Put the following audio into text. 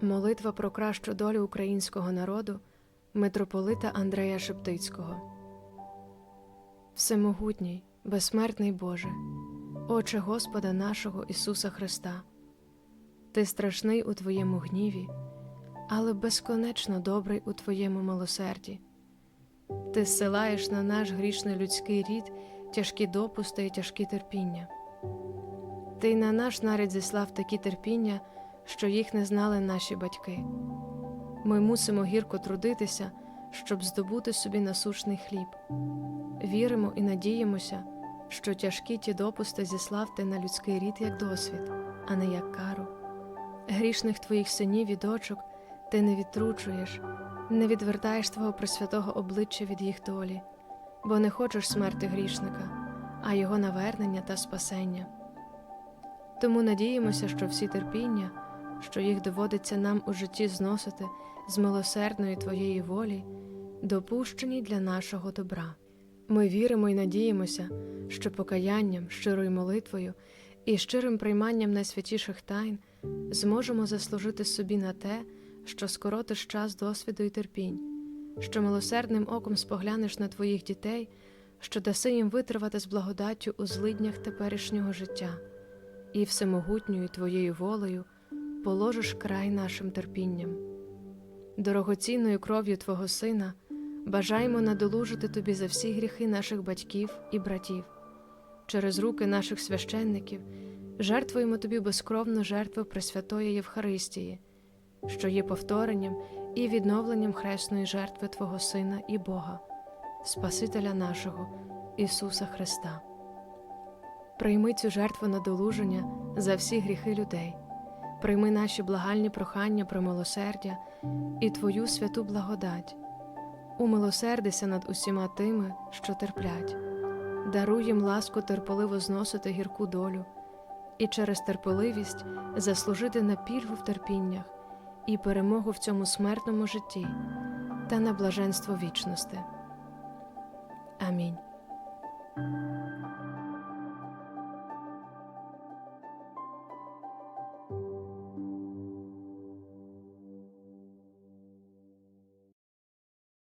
Молитва про кращу долю українського народу митрополита Андрея Шептицького. Всемогутній, безсмертний Боже, Отче Господа нашого Ісуса Христа, Ти страшний у Твоєму гніві, але безконечно добрий у Твоєму милосерді. Ти зсилаєш на наш грішний людський рід тяжкі допусти і тяжкі терпіння. Ти на наш нарід зіслав такі терпіння, що їх не знали наші батьки. Ми мусимо гірко трудитися, щоб здобути собі насушний хліб. Віримо і надіємося, що тяжкі ті допусти зіслав ти на людський рід як досвід, а не як кару. Грішних твоїх синів і дочок ти не відтручуєш, не відвертаєш твого пресвятого обличчя від їх долі, бо не хочеш смерти грішника, а його навернення та спасення. Тому надіємося, що всі терпіння, що їх доводиться нам у житті зносити з милосердної Твоєї волі, допущені для нашого добра. Ми віримо і надіємося, що покаянням, щирою молитвою і щирим прийманням найсвятіших тайн зможемо заслужити собі на те, що скоротиш час досвіду і терпінь, що милосердним оком споглянеш на твоїх дітей, що даси їм витривати з благодаттю у злиднях теперішнього життя, і всемогутньою твоєю волею положиш край нашим терпінням. Дорогоцінною кров'ю Твого Сина бажаємо надолужити Тобі за всі гріхи наших батьків і братів. Через руки наших священників жертвуємо Тобі безкровну жертву Пресвятої Євхаристії, що є повторенням і відновленням хресної жертви Твого Сина і Бога, Спасителя нашого Ісуса Христа. Прийми цю жертву надолуження за всі гріхи людей, прийми наші благальні прохання про милосердя і Твою святу благодать. Умилосердися над усіма тими, що терплять, даруй їм ласку терпеливо зносити гірку долю, і через терпеливість заслужити на пільгу в терпіннях і перемогу в цьому смертному житті та на блаженство вічності. Амінь.